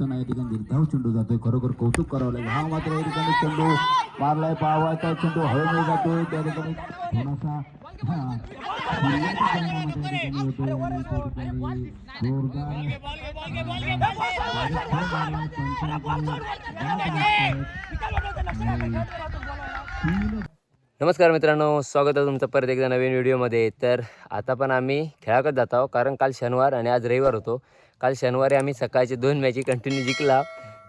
या ठिकाणी निर्धाव चेंडू जातोय. खरोखर कौतुक करावं लागेल. हा मात्र या ठिकाणी चेंडू मारलाय. पावाचा चेंडू हवेमध्ये जातोय. त्या ठिकाणी थोडासा नमस्कार मित्रांनो स्वागत आहे तुमचं परत एकदा नवीन व्हिडिओमध्ये. तर आता पण आम्ही खेळाकत जात आहोत कारण काल शनिवार आणि आज रविवार होतो. काल शनिवारी आम्ही सकाळचे दोन मॅची कंटिन्यू जिंकला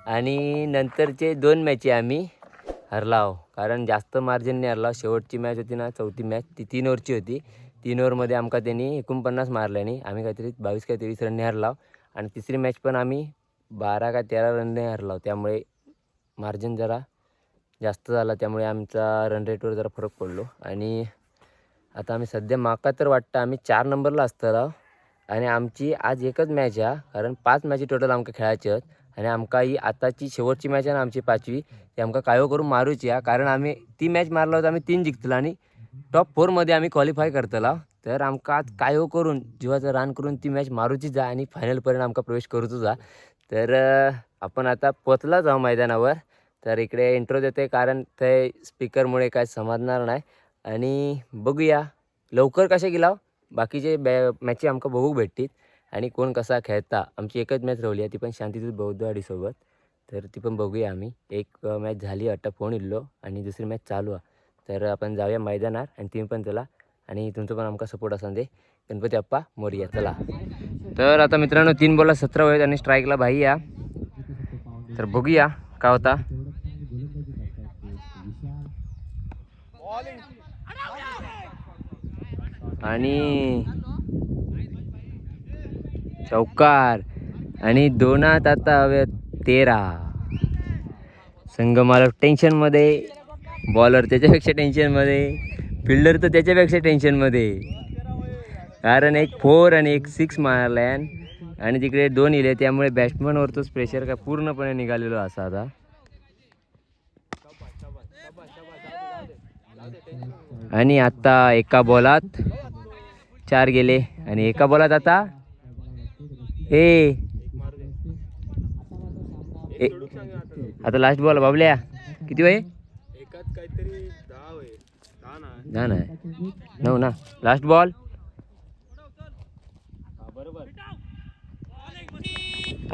आणि नंतरचे दोन मॅची आम्ही हरलाव कारण जास्त मार्जिनने हरलाव शेवटची मॅच होती ना चौथी मॅच ती तीन ओव्हरची होती. तीन ओव्हरमध्ये आमका त्यांनी एकोणपन्नास मारल्याने आम्ही काहीतरी बावीस काय तेवीस रनने हरलाव आणि तिसरी मॅच पण आम्ही बारा का तेरा रनने हरलाव त्यामुळे मार्जिन जरा जास्त झाला. त्यामुळे आमचा रन रेटवर जरा फरक पडलो. आणि आता आम्ही सध्या माका तर वाटतं आम्ही चार नंबरला असतलो आणि आमची आज एकच मॅच आहे कारण पाच मॅची टोटल आमकां खेळायचे आहेत. आणि आमका ही आताची शेवटची मॅच आहे ना आमची पाचवी. ती आमका कायो करून मारूची आहे कारण आम्ही ती मॅच मारला होता आम्ही तीन जिंकतला आणि टॉप फोरमध्ये आम्ही क्वालिफाय करतला. तर आमका आज कायो करून जीवाचं रान करून ती मॅच मारूची जा आणि फायनलपर्यंत आमका प्रवेश करूचो जा. तर आपण आता पोचला जाऊ मैदानावर. तर इकडे इंट्रो देते कारण ते स्पीकरमुळे काय समजणार नाही. आणि बघूया लवकर कसे गेला बाकीचे बॅ मॅची आमकां बघूक भेटतील आणि कोण कसा खेळता आमची एकच मॅच राहिली आहे ती पण शांतीदूत बौद्धवाडीसोबत तर ती पण बघूया आम्ही. एक मॅच झाली अट्टा फोन इल्लो आणि दुसरी मॅच चालू आहे. तर आपण जाऊया मैदानार आणि तुम्ही पण चला. आणि तुमचं पण आमका सपोर्ट असा दे. गणपती अप्पा मोरिया चला. तर आता मित्रांनो तीन बॉलला सतरा वेळेत आणि स्ट्राईकला भाई या. तर बघूया का होता. आणि चौकार. आणि दोनात आता हवे तेरा. संघ मला टेन्शनमध्ये बॉलर त्याच्यापेक्षा टेन्शनमध्ये फिल्डर तर त्याच्यापेक्षा टेन्शनमध्ये कारण एक फोर आणि एक सिक्स मारल्यान आणि तिकडे दोन इले त्यामुळे बॅट्समनवरतोच प्रेशर काय पूर्णपणे निघालेलो असा आता. आणि आत्ता एका बॉलात चार गेले आणि एका बॉलात आता ए. आता लास्ट बॉल बाबल्या. किती वय? दहा नाही नऊ ना. लास्ट बॉल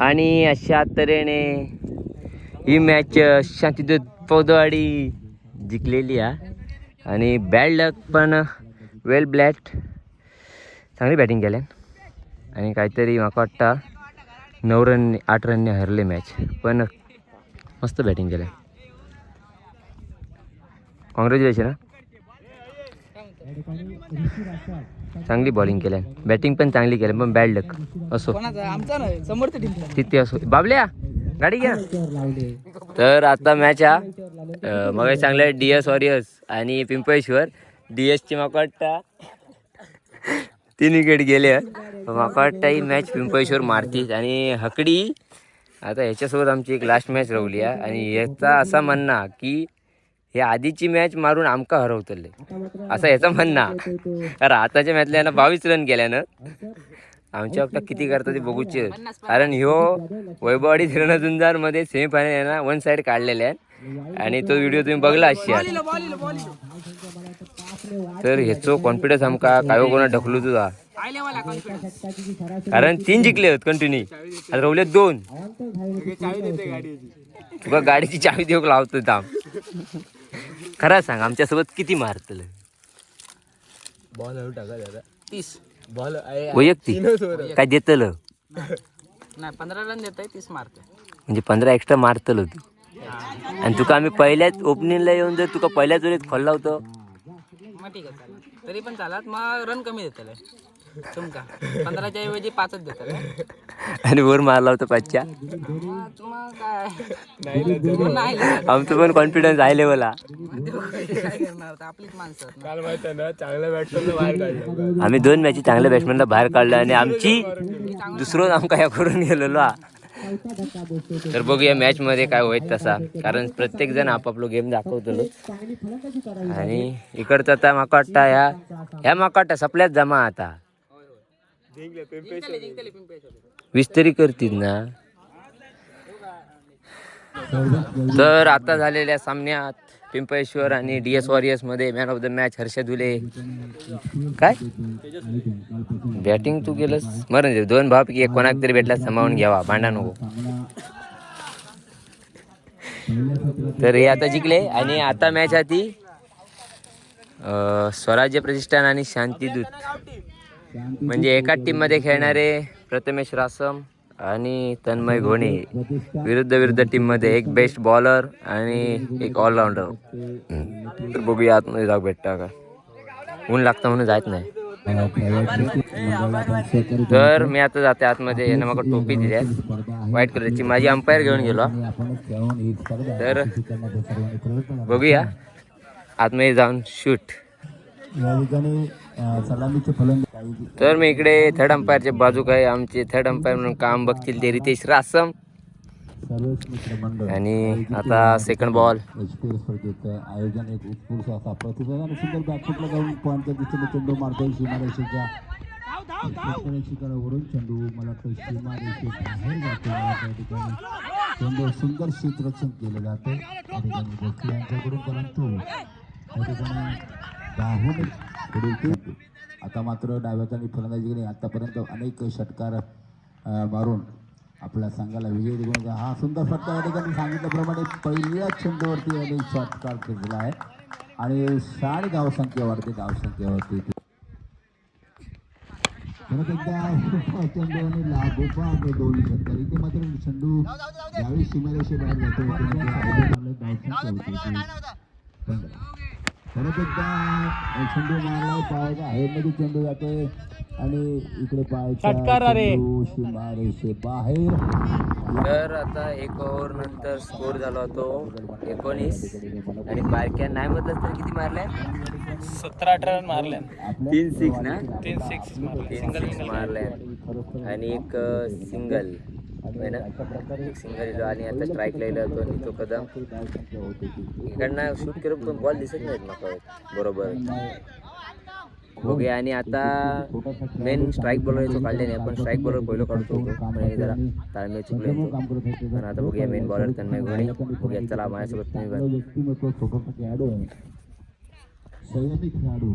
आणि अशा तऱ्हेने ही मॅच शांतीदूत पौदवाडी जिंकलेली आहे आणि बॅड लक पण वेल ब्लॅट चांगली बॅटिंग केल्या आणि काहीतरी म्हाका वाटतं नऊ रन आठ रनने हरले मॅच पण मस्त बॅटिंग केल्या कॉंग्रॅच्युलेशन चांगली बॉलिंग केल्या बॅटिंग पण चांगली केल्या पण बॅड लक असो. तिथे असो. बाबल्या गाडी घ्या. तर आता मॅच हा मग चांगलं डी एस वॉरियर्स आणि पिंपळेश्वर. डी एसची म्हाका वाटतं तीन विकेट गेले. म्हाका वाटतं ही मॅच पिंपळेश्वर मारतीच आणि हकडी आता ह्याच्यासोबत आमची एक लास्ट मॅच रवली आहे. आणि याचा असा म्हणणं की हे आधीची मॅच मारून आमका हरवतले. असं याचं म्हणणं कारण आताच्या मॅचला यानं बावीस रन केल्यानं आमच्या बाबतीत किती करतात ते बघूचे. कारण ह्यो वैभववाडी धरणजुंजारमध्ये सेमीफायनल यांना वन साइड काढलेले आहे आणि तो व्हिडिओ तुम्ही बघला असाल तर ह्याचो कॉन्फिडन्स आमका काय कोणा ढकलू तुझा? कारण तीन जिंकले आहेत कंटिन्यू आता रवले दोन. तुका गाडीची चावी देऊ लावतो थांब. खरं सांग आमच्यासोबत किती मारतलं बॉल टाका दादा तीस. बॉल वैयक्तिक? काय देतलं? नाही पंधरा रन देत आहे तीस मारते म्हणजे पंधरा एक्स्ट्रा मारतलं तू. आणि तुका आम्ही पहिल्याच ओपनिंगला येऊन जर तुका पहिल्याच वेळेत खोलला होतं मग ठीक आहे चालेल. तरी पण चालत मग रन कमी देतले. तुमका. पंधराच्या ऐवजी पाचच देतले. आणि वर मारला होता पाचच्या. मग काय नाही आमचं पण कॉन्फिडन्स आहे लेवला काय करणार आता आपलीच माणसं आहेत ना. आम्ही दोन मॅची चांगल्या बॅट्समॅनला बाहेर काढलं आणि आमची दुसरं आमका या करून गेलेलो हा. तर बघूया मॅच मध्ये काय होईल तसा. कारण प्रत्येक जण आपापलं गेम दाखवतो आणि इकडचं आता माका ह्या. ह्या माका वाटतं सपल्यात जमा आता. विस्तरी वीस तरी करतील ना. तर आता झालेल्या सामन्यात पिंपळेश्वर आणि D S वॉरियर्समध्ये man of the match Harshad Dhule. काय? बॅटिंग तू केलंस? मरण दोन भावापैकी एक कोणाक तरी भेटला समावून घ्यावा भांडा नको. तर हे आता जिंकले आणि आता मॅच आधी ती स्वराज्य प्रतिष्ठान आणि शांतीदूत. म्हणजे एकाच टीममध्ये खेळणारे प्रथमेश रासम आणि तन्मय घोणे. विरुद्ध विरुद्ध टीममध्ये एक बेस्ट बॉलर आणि एक ऑलराऊंडर तर बघूया आतमध्ये जाऊ भेटता का ऊन लागतं म्हणून जायत नाही. तर मी आता जाते आतमध्ये. यानं मग टोपी दिली आहे व्हाईट कलरची माझी अंपायर घेऊन गेलो. तर बघूया. आतमध्ये जाऊन शूट तर मी इकडे थर्ड अंपायरचे बाजू काय आमचे थर्ड अंपायर म्हणून काम बघतील ते रितेश रासम आणि आता सेकंड बॉल आयोजन एक उत्स्फूर्त असा प्रतिसाद आणि सुंदर बॅकफुटला जाऊन पॉईंटच्या दिशेने चेंडू मारतोय शिखरावरून चेंडू मला वाटतं बाहेर जातो त्या ठिकाणी चेंडू सुंदर क्षेत्ररक्षण केलं जातं त्या ठिकाणी गोखले यांच्याकडून परंतु त्या ठिकाणी आता मात्र डाव्याचा फलंदाजीकडे आतापर्यंत अनेक षटकार मारून आपल्या संघाला विजय दिला हा सुंदर फटका या ठिकाणी सांगितल्याप्रमाणे पहिल्याच चेंडूवरती याने षटकार खेचला आहे आणि साठ धावसंख्या वाढते धावसंख्येवरती परत एकदा चेंडू आणि लागोपाठ दोन षटकार. इथे मात्र चेंडू ज्यावेळी सीमारेषे बाहेर जातो धावसंख्या होती परत एकदा चेंडू मारला पायाच्या हवेमध्ये चेंडू जाते आणि इकडे सीमारेषे बाहेर. तर आता एक ओव्हर नंतर स्कोर झाला होतो एकोणीस. आणि बारक्या नाही म्हटलं तर किती मारल्या सतरा अठरा रन मारल्या तीन सिक्स ना? तीन सिक्स मारले. मारल्या आणि एक सिंगल. एक सिंगल दिलो आणि आता स्ट्राईक लिहिलं होतो नितो कदम. इकडनं शूट करून पण बॉल दिसत नाहीत मला बरोबर. बघूया आणि आता मेन स्ट्राईक बॉलर तो काढले नाही पण स्ट्राईक बॉलर पहिलं काढतो होतो जरा ताळमेळ चुकले पण आता बघूया मेन बॉलर तन्मय घोणे बघूया चला माझ्यासोबत तुम्ही खेळाडू आहे संयमी खेळाडू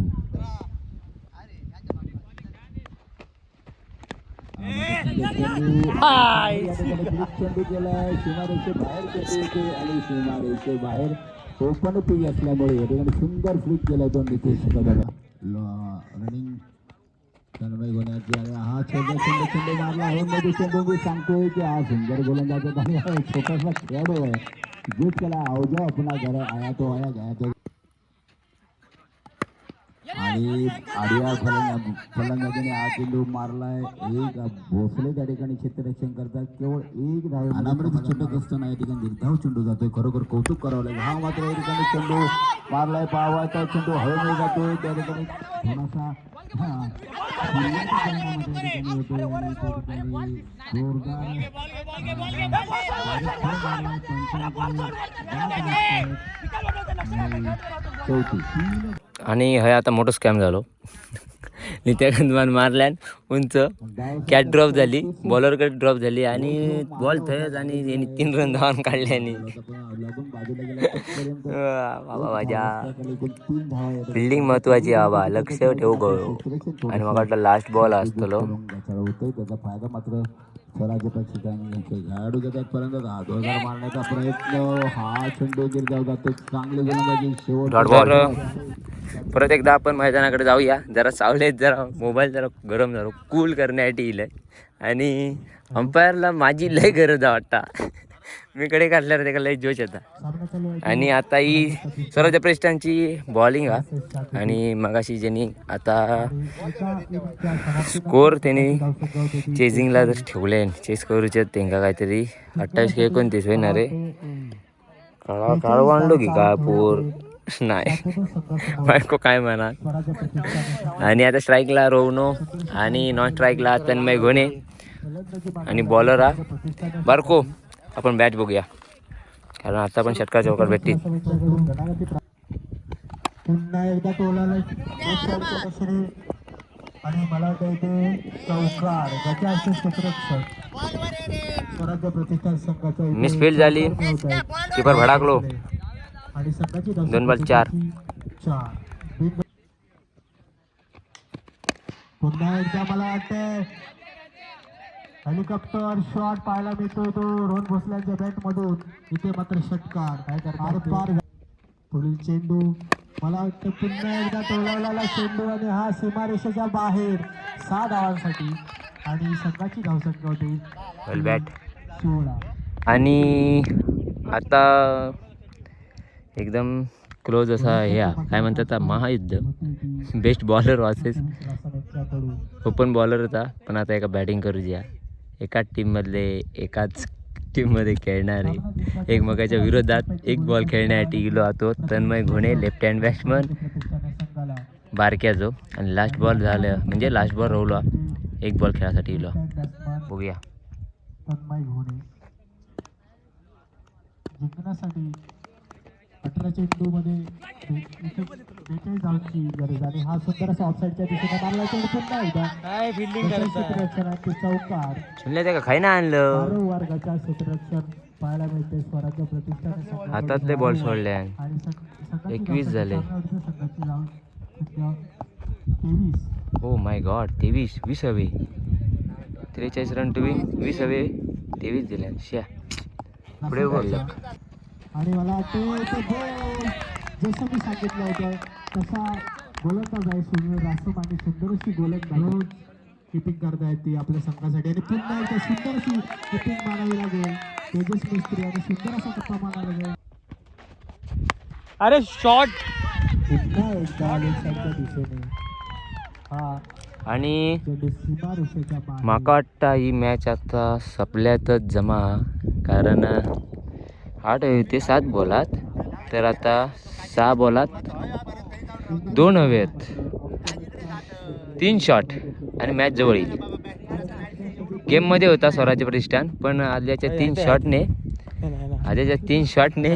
चेंडू केलाय सीमारेषे बाहेर चेंडू येते आणि सीमारेषे बाहेर ओपन पी असल्यामुळे या ठिकाणी सुंदर फ्लिक केलाय तो नितेश कदम रनिंग तन्मय गोण्याची आणि हा चेंडू चेंडू चेंडू मारला आहे मध्ये चेंडू मी सांगतोय की हा सुंदर गोलंदाज आणि छोटासा खेळाडू आहे जीत केला अवजा अपना घर आया. तो आया गया तो आणि आडिया फलंदाज फलंदाजाने हा चेंडू मारलाय. एक भोसले त्या ठिकाणी क्षेत्ररक्षण करतात. केवळ एक धाव अनामृत चेंडू असताना या ठिकाणी निर्धाव चेंडू जातोय. खरोखर कौतुक करावं लागेल. हा मात्र या ठिकाणी चेंडू मारलाय. पावाचा चेंडू हवेमध्ये जातोय. त्या ठिकाणी थोडासा हा. जोरदार चौथी. आणि हय आता मोठं स्कॅम झालो. नित्या गंधमान मारल्यान उंच कॅट ड्रॉप झाली बॉलरकडे ड्रॉप झाली आणि बॉल थयच आणि यांनी तीन रन धावून काढले आणि. बाबा माझ्या फिल्डिंग महत्वाची आहे बाबा लक्ष ठेवू गो आणि मग वाटलं लास्ट बॉल असतो स्वराज्य यांचे खेळाडू घेतात पर्यंत हा हजार मारण्याचा प्रयत्न. हा चेंडू गिरजाव जातो चांगले गोलंदाजी शेवट परत एकदा आपण मैदानाकडे जाऊया. जरा सावलेत जरा मोबाईल जरा गरम झालो. कूल करण्यासाठी येईल आणि अंपायरला माझी लय गरज वाटता. मी कडे काढल्यावर त्याला लय जोश येता. आणि आता ही सर्व प्रेस्टांची बॉलिंग हा. आणि मगाशी ज्यांनी आता स्कोर त्यांनी चेजिंगला जर ठेवले चेस करूचे त्यांना काहीतरी. अठ्ठावीस की एकोणतीस होईना रे काळा काळू आणलो की काय पोर? नाही. बायको काय म्हणा आणि आता स्ट्राईकला रोवनो आणि नॉन स्ट्राईकला तन्मय घोणे. आणि बॉलर हा. बारको आपण बॅट बघूया कारण आता पण षटकार चौकार भेटतील पुन्हा वाटतं झाली. चौकार भडाकलो. दोन बॉल चार. चार पुन्हा एकदा मला वाटतंय हेलिकॉप्टर शॉट पाहायला मिळतो तो. रोहन भोसल्यांच्या बॅट मधून. इथे मात्र षटकार. काय करणार पार पुढील चेंडू. मला वाटतं पुन्हा एकदा टोळवलेला चेंडू आणि हा सीमारेषेच्या बाहेर. सहा धावांसाठी आणि संघाची धावसंख्या होती. बॅट सोळा. आणि आता एकदम क्लोज असा हे हा, काय म्हणतात महायुद्ध. Best bowler was open bowler होता. पण आता एका बॅटिंग करू द्या एकाच टीममधले एकाच टीममध्ये खेळणारे. एकमेकाच्या विरोधात एक बॉल खेळण्यासाठी गेलो होतो. Tanmay Ghone left hand batsman बारक्या जो. आणि लास्ट बॉल झालं म्हणजे लास्ट बॉल रोवला एक बॉल खेळासाठी गेलो. बघूया. जिंकण्यासाठी अठरा चेंडू मध्ये बेचाळीस धावांची गरज आणि हा सुंदर असा ऑफसाईडच्या दिशेने मारला चेंडू पुन्हा एकदा गजा क्षेत्ररक्षणाचे चौकार. म्हणलं ते का? खाई ना आणलं. गजा क्षेत्ररक्षण पाहायला मिळते. स्वराज्य प्रतिष्ठान संघाकडून हातातले बॉल सोडले आणि धावसंख्या झाले. सामन्यावरती संघाची धावसंख्या तेवीस. हो माय गॉड तेवीस वीस हवे. त्रेचाळीस रन टू वीस हवे तेवीस दिल्या श्या. पुढे बोललं आणि मला वाटतं जसं मी सांगितलं होतं तसा गोलंदाज आहे सुनील रासम आणि सुंदर अशी गोलंदाज. किपिंग करतायत ती आपल्या संघासाठी. आणि पुन्हा एकदा सुंदर अशी किपिंग मारावी लागेल. तेजस मिस्त्री आणि सुंदर असा टप्पा मारावा लागेल. अरे शॉट पुन्हा एकदा लेफ्टच्या दिशेने. हा. आणि. माका वाटतं ही मॅच आता सपल्यातच जमा. कारण आठ ते सात बॉलात. तर आता सहा बॉलात. दोन हवे आहेत. तीन शॉट आणि मॅच जवळ येईल. गेममध्ये होता स्वराज्य प्रतिष्ठान पण आल्याच्या तीन शॉटने आल्याच्या तीन शॉटने.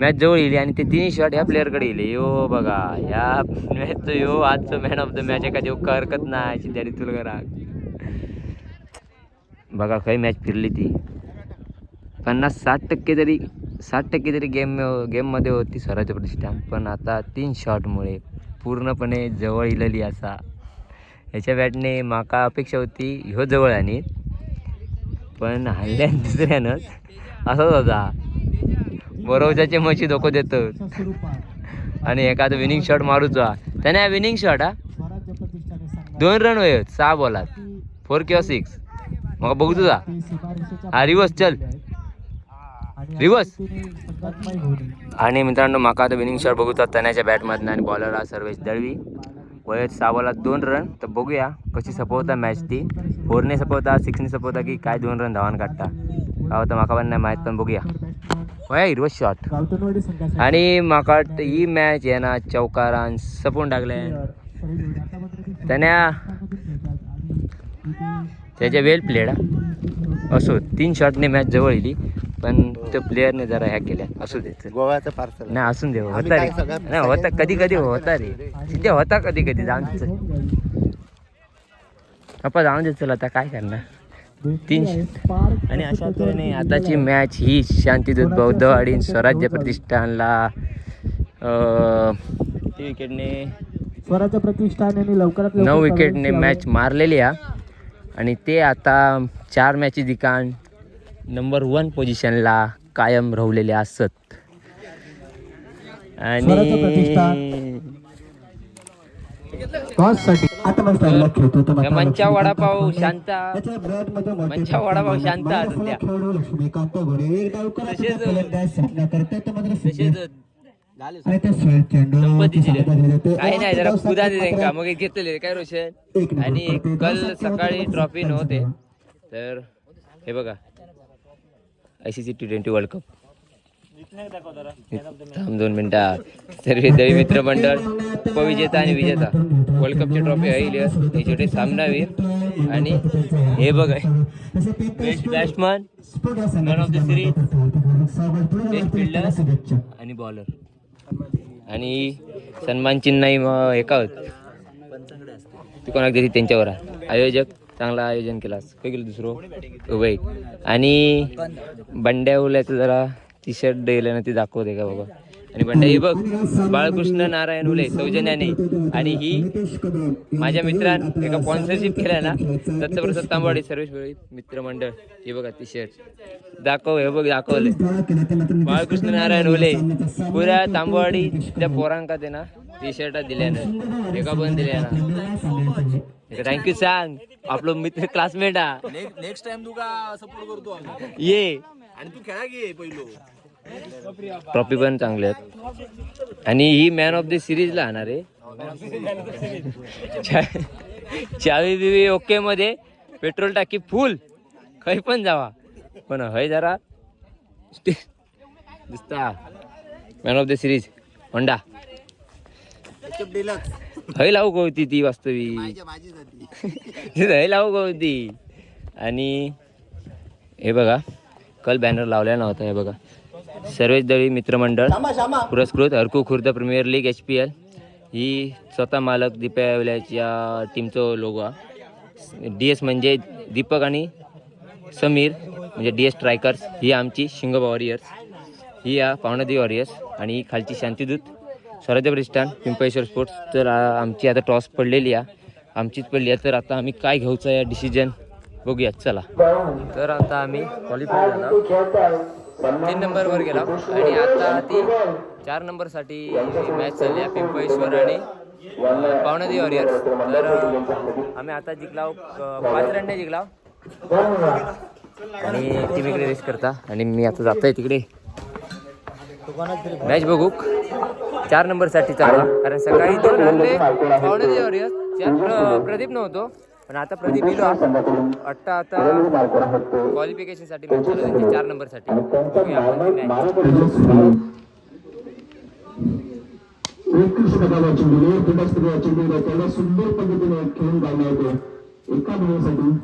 मॅच जवळ येईल आणि ते तिन्ही शॉट ह्या प्लेअरकडे येईल. यो बघा ह्या मॅच यो आजचं मॅन ऑफ द मॅच एका देऊ हरकत नाही तुला करा बघा काही मॅच फिरली ती. पन्नास साठ टक्के तरी साठ टक्के तरी गेम गेममध्ये होती स्वराज्य प्रतिष्ठान पण आता तीन शॉटमुळे पूर्णपणे जवळ इलेली असा. ह्याच्या बॅटने माका अपेक्षा होती ह्यो जवळ आणि पण हल्ल्यान दुसऱ्यानंच असंच होता. बरोवच्याचे मशी धोको देतो आणि एखादं विनिंग शॉट मारूचा त्याने विनिंग शॉट हा? दोन रन होय सहा बॉलात फोर किंवा सिक्स मग बघू तुझा. हा, रिवर्स चल. रिवर्स. आणि मित्रांनो माका आता विनिंग शॉट बघू तण्याच्या बॅटमधनं आणि बॉलर हा सर्वेश दळवी. वयत सावला दोन रन तर बघूया कशी सपवता मॅच ती. फोरने सपवता सिक्सने सपवता की काय दोन रन धावान काढता. काय होतं माका पण नाही माहीत पण बघूया. वया हिरवं शॉट आणि माका वाटतं ही मॅच आहे ना चौकारान सपवून टाकले त्याने त्याच्या वेल प्लेड असो तीन शॉटने मॅच जवळ येली. पण त्या प्लेअरने जरा ह्या केल्या. असू दे. गोव्याचं पार्सल नाही असून दे होता रे. नाही होता कधी कधी होता रे. तिथे होता कधी कधी जाऊन दे चल. आपण जाऊन दे चल आता काय करणार? तीन आणि अशा तऱ्हेने आताची मॅच ही शांतीदूत बौद्धवाडी आणि स्वराज्य प्रतिष्ठानला विकेटने स्वराज्य प्रतिष्ठान यांनी लवकरात लवकर नऊ विकेटने मॅच मारलेली आहे. आणि ते आता चार मॅची दिकाण नंबर वन पोझिशनला कायम राहिलेले असत. आणि मंचा वडापाव शांता. मंचा वडापाव शांत काही नाही जरा कुदा का? मग घेतलेले. काय रोशन? आणि. कल सकाळी होता ट्रॉफी नव्हते. तर हे बघा. I C C T twenty world cup थांब दोन मिनिटात. दळी मित्र मंडळ उपविजेता आणि विजेता. वर्ल्ड कपची ट्रॉफी आहे हे शेवटी सामनावीर. आणि हे बघ बेस्ट बॅट्समन the series. सावध पुढे बेस्ट फिल्डर. आणि बॉलर आणि सन्मान चिन्ह एका होत. ती कोणाक तरी त्यांच्यावर आहे. आयोजक चांगला आयोजन केलास काय केलं दुसरं? वय आणि बंड्या उल्याचं जरा टी शर्ट दिलं ना ते दाखवते का बाबा? आणि बंड्या ही बघ बाळकृष्ण नारायण उले सौजन्याने. आणि ही माझ्या मित्रान एका स्पॉन्सरशिप केल्या ना दत्तप्रसाद तांबाडे सर्वेश मित्रमंडळ. हे बघा टी शर्ट दाखव हे बघ दाखवले बाळकृष्ण नारायण उले पुऱ्या तांबवाडी त्या पोरांका ते ना टी शर्ट दिल्यानं एका पण दिल्या ना. थँक्यू सांग आपलं मित्र क्लासमेट हा. नेक्स्ट टाइम तुका सपोर्ट करतो ये. आणि तू खेळा घे पहिलो? ट्रॉफी पण चांगले आहेत. आणि ही मॅन ऑफ द सिरीजला आणणार आहे. चा- चावी बिवी ओके मध्ये. पेट्रोल टाकी फुल खय पण जावा. पण हय जरा. दिसता. Man of the series Honda. हय लावू होती ती वास्तविक हय लावू होती? आणि हे बघा कल बॅनर लावलेला नव्हता हे बघा. सर्वेच दळी मित्रमंडळ पुरस्कृत Harku Khurd premier league H P L ही स्वतः मालक दीपावल्याच्या टीमचं लोगो डी एस म्हणजे दीपक आणि समीर म्हणजे डी एस स्ट्रायकर्स ही आमची शिंगोबा वॉरियर्स ही या पावणादी वॉरियर्स आणि ही खालची शांतिदूत. स्वराज्य प्रतिष्ठान पिंपळेश्वर स्पोर्ट्स तर आमची आता टॉस पडलेली आहे. आमचीच पडली आहे. तर आता आम्ही काय घ्यायचं या डिसिजन बघूया चला. तर आता आम्ही क्वालिफाय झाला. तीन नंबरवर गेला. आणि आता ती चार नंबरसाठी मॅच चालली आहे पिंपळेश्वर आणि पावणादी वॉरियर्स तर आम्ही आता जिंकलाव पाच रनने जिंकलाव. आणि टीम इकडे रेस करता. आणि मी आता जातोय तिकडे. मॅच बघू. चार नंबरसाठी चालला कारण सकाळी दोन प्र- प्रदीप नव्हतो पण आता प्रदीप इलो अट्टा आता क्वालिफिकेशनसाठी मॅच चालू त्यांची चार नंबरसाठी. ती सुंदर पद्धतीने खेळून एका धावेसाठी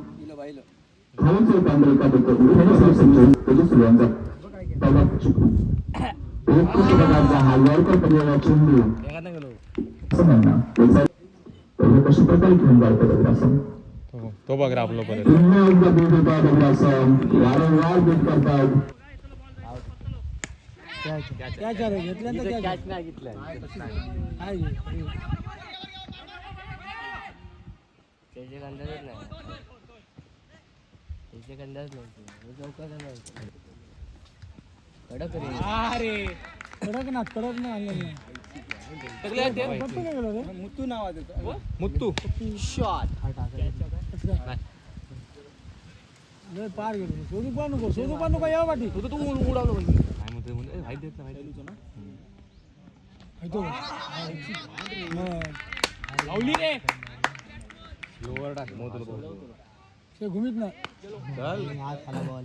सुरुवात तो बघ राबलो परत हा यॉर्कर पर्याया चेंडू नाही म्हणणार याचा पहिले कशा प्रकारे खेळून काढतो दगडासन तो? बघ आपलं परत पुन्हा एकदा भेट होता दगडासन वारंवार भेट करतात त्याचे अंदाजच नाही त्याचे अंदाज नाही चौकाचा नाही कडक रे मुत्तू काय म्हणतोय म्हणजे माहिती देत नाही माहिती देत लोवर टाक मोठं बॉल.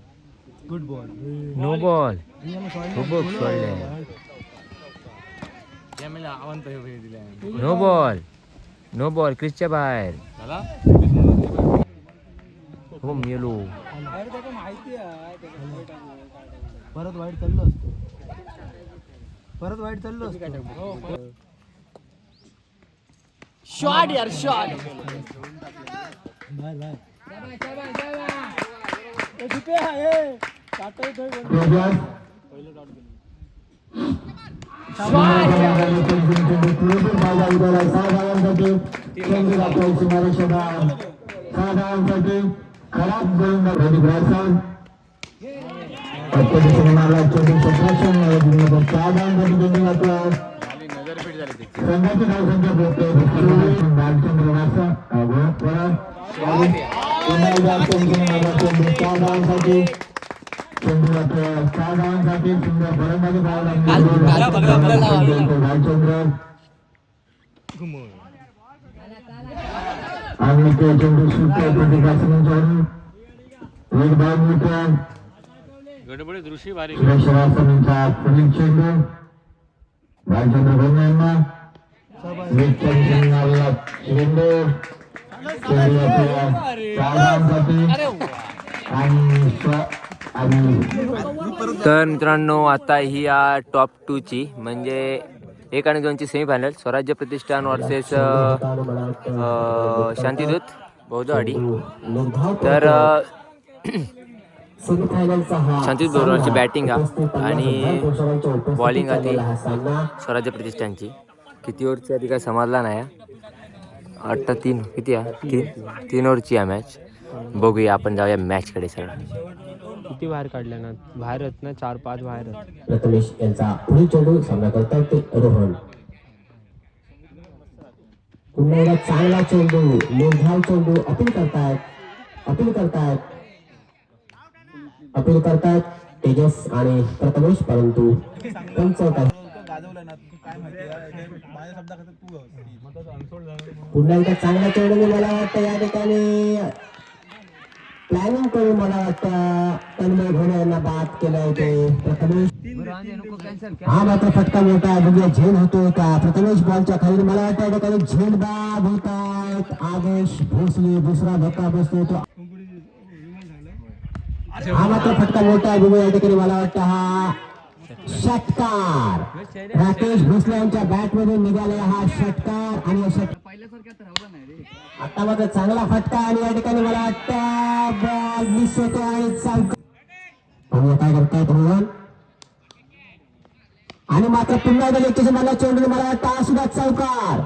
टाक ऑफसाईड नो बॉल खूप सोडले कॅमेला अवंत हे दिले नो बॉल नो बॉल क्रिसच्या बाहेर. हो मेलो. परत वाईट चाललो असतो. परत वाईट चाललो असतो. शॉट यार शॉट बाहेर बाहेर खराब गोलंदाज मारला चोवीस सतराशे चार धावांसाठी चेंडू घातला नजरपीट झाली त्याची संघाची धावसंख्या पोहोचते भालचंद्र वासा पुन्हा एकदा चार धावांसाठी चार धावांसाठी सुंदर फलंदाजी आणि ते चेंडू सुटते प्रतिकासनाच्या एक धाव मिळतो गडबडीत ऋषी भारी श्रेष्ठवासनीचा पुढील चेंडू भालचंद्र भोंगे यांना चेंडू तर मित्रांनो आता ही आ टॉप टूची म्हणजे एक आणि दोनची सेमीफायनल स्वराज्य प्रतिष्ठान वर्सेस शांतिदूत बौद्धवाडी तर शांतिदूत बौद्धवाडीची बॅटिंग हा आणि बॉलिंग हा ती स्वराज्य प्रतिष्ठानची. किती ओव्हरची आहे ती काय समजला नाही अठ्ठा तीन. किती आहे? तीन. तीन ओव्हरची आहे मॅच बघूया आपण जाऊया मॅचकडे सगळं. किती बाहेर काढल्या ना? बाहेर आहेत ना? चार पाच बाहेर प्रथमेश यांचा पुढील चेंडू सामना करतात रोहन. पुन्हा चांगला चेंडू मेघाव चेंडू अपील करतायत. अपील करतायत. अपील करतायत तेजस आणि प्रथमेश परंतु त्यांचं काही पुन्हा एकदा चांगला चेंडू मी मला वाटतं या ठिकाणी. प्लॅनिंग करून मला वाटतं तन्मय घोडे यांना बाद केलं होते. प्रथमेश हा मात्र फटका मोठा आहे. बघूया झेल होतोय का? प्रथमेश बॉलच्या खाली मला वाटतं या ठिकाणी झेल बाद होत आहेत. आदेश भोसले दुसरा धक्का बसतोय तो. हा मात्र फटका मोठा आहे. बघूया या ठिकाणी मला वाटतं हा षटकार. राकेश भोसले यांच्या बॅट मधून निघाले हा षटकार आणि आता मात्र चांगला फटका आणि या ठिकाणी मला वाटतं बॉल मिस होतो आणि चौक काय करतायत रोहन? आणि मात्र पुन्हा एकदा लेखीचे मला चेंडू मला वाटतं हा सुद्धा चौकार.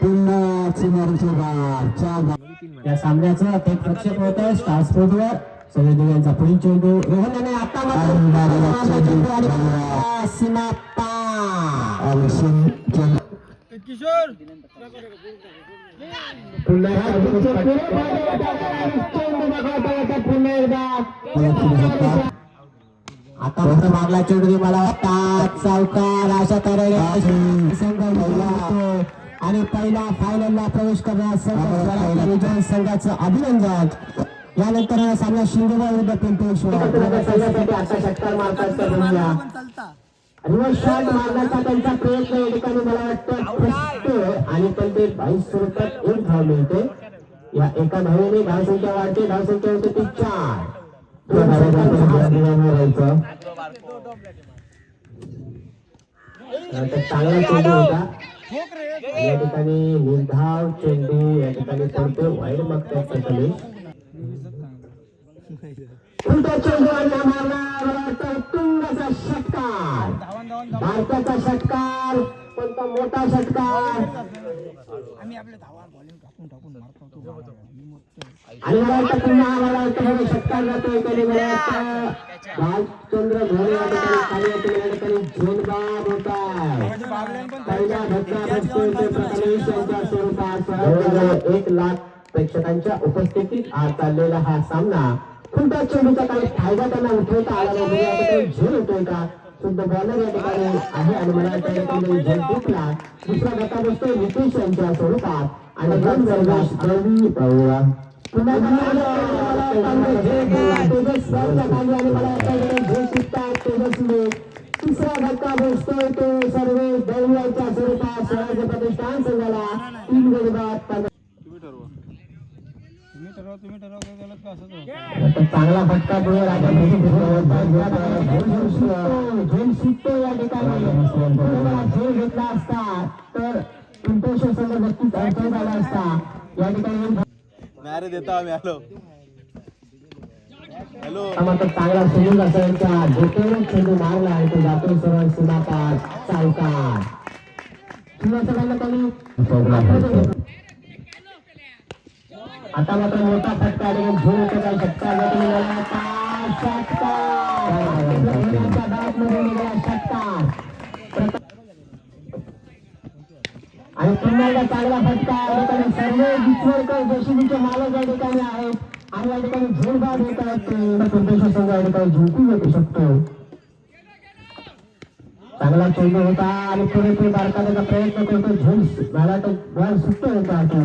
पुन्हा चिमारी चौकार चार या सामन्याचं ते प्रक्षेप होत आहे स्टार स्पोर्टवर. पुढील चेंडू. रोहन याने आता मात्र चेंडू आणि सीमा पार पुन्हा एकदा आता मागला चेंडू मला. वाटतात चौकार अशा तऱ्हेने संघ. आणि पहिला फायनलला प्रवेश करण्यास संघाचं अभिनंदन. यानंतर हा सामना शिंदेवा विरुद्ध आता षटकार मारतात. रिव्हर्स शॉट मारण्याचा त्यांचा प्रयत्न या ठिकाणी मला वाटतं फसतो आणि पण ते बाईस स्वरूपात एक धाव मिळते. या एका धावेने धावसंख्या वाढते. धावसंख्या होते ती चार. चांगला चेंडू होता. या ठिकाणी निर्धाव चेंडू या ठिकाणी पडतो. वाईड मागतात प्रथमेश. षटकार. भारताचा षटकार कोणता मोठा षटकार. आणि मला वाटतं पुन्हा मला वाटतं षटकार जातोय कधी मला वाटतं भालचंद्र घोडे या ठिकाणी खाली येतो या ठिकाणी झोनबाद होत पहिला धक्का बसतोय ते यांच्या स्वरूपात. एक लाख प्रेक्षकांच्या उपस्थितीत आज चाललेला हा सामना खुंटा चेंडूचा काही फायदा त्यांना उठवता आला नाही. या ठिकाणी झेल होतोय का? शुद्ध बॉलर या ठिकाणी आहे आणि मला वाटतं या ठिकाणी झेल जिंकला दुसरा गटा बसतोय नितीश यांच्या स्वरूपात. आणि रन वर्गास रवी पाहूया पुन्हा तिसरा धक्का बसतोय तो सर्वेश दळव्याच्या स्वरूपात. स्वराज्य प्रतिष्ठान संघाला तीन गडी बाद असं चांगला फटका पुढे झेल. सुटतो या ठिकाणी झेल घेतला असता. तर पिंपेश्वर संघ नक्कीच अडचण झाला असता. या ठिकाणी मॅरे देता आम्ही. हॅलो. हॅलो. मात्र चांगला सुनील असायचा डोक्यावर चेंडू मारला आणि तो जातो सरळ किंवा सगळ्यांना आता मात्र मोठा फटका आणि झोल होता षटकार जातो आणि पुन्हा एकदा चांगला फटका. या ठिकाणी सर्व बिचवडकर जोशीचे मालक या ठिकाणी आहेत. आणि या ठिकाणी झोल बाद होत आहेत ते. संघ या ठिकाणी जिंकून घेऊ शकतो. चांगला चेंडू होता आणि पुढे पुरेपूर मार्काचा प्रयत्न करतो. झोल झाला तर बॉल सुटतो होता आता.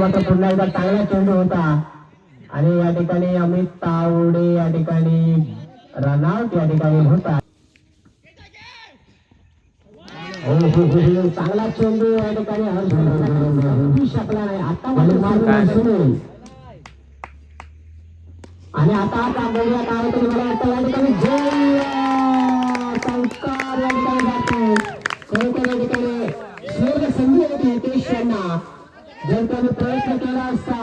मात्र पुन्हा एकदा चांगला चेंडू होता. आणि या ठिकाणी अमित तावडे या ठिकाणी रनआउट या ठिकाणी होता. हो, हो, हो. चांगला चेंडू या ठिकाणी शकला नाही. आता आणि आता आता बघूया काय तरी मला वाटतं. या ठिकाणी जय संस्कार या ठिकाणी जातो. खरोखर या ठिकाणी? यांना जर त्याने प्रयत्न केला असता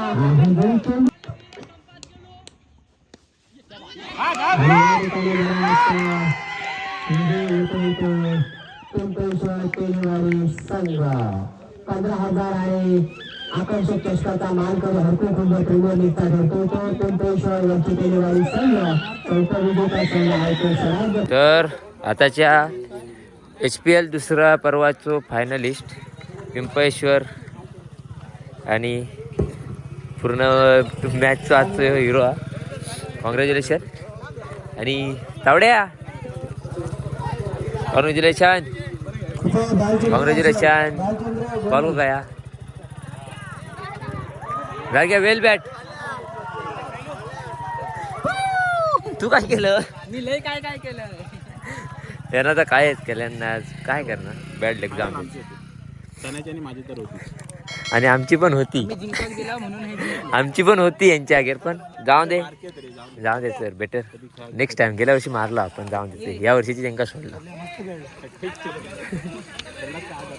पंधरा हजार आणि आकर्षक चषकाचा मान करून हरकून कुंभ प्रीमियर लीगचा ठरतो तो पिंपळेश्वर वरची केलेवाडी संघ चौथा विजेता संघ आहे तो सराज तर आताच्या एच पी एल दुसरा पर्वाचो फायनलिस्ट पिंपळेश्वर आणि पूर्ण मॅचचो आजचो हिरो हा. कॉंग्रॅच्युलेशन आणि तावड्या. कॉंग्रॅच्युलेशन कॉंग्रॅच्युलेशन कॉल गया. जाग्या वेल बॅट तू काय केलं? मी लय काय काय केलं? त्यांना तर कायच केलं ना आज. काय करणार? बॅड लेग जाऊन आणि माझी तर होती आणि आमची पण होती. गेला म्हणून हे. आमची पण होती यांच्या अगेर पण जाऊन दे. जाऊन दे. सर बेटर नेक्स्ट टाइम गेल्या वर्षी मारला आपण जाऊन देते या. वर्षीची त्यांका सोडला.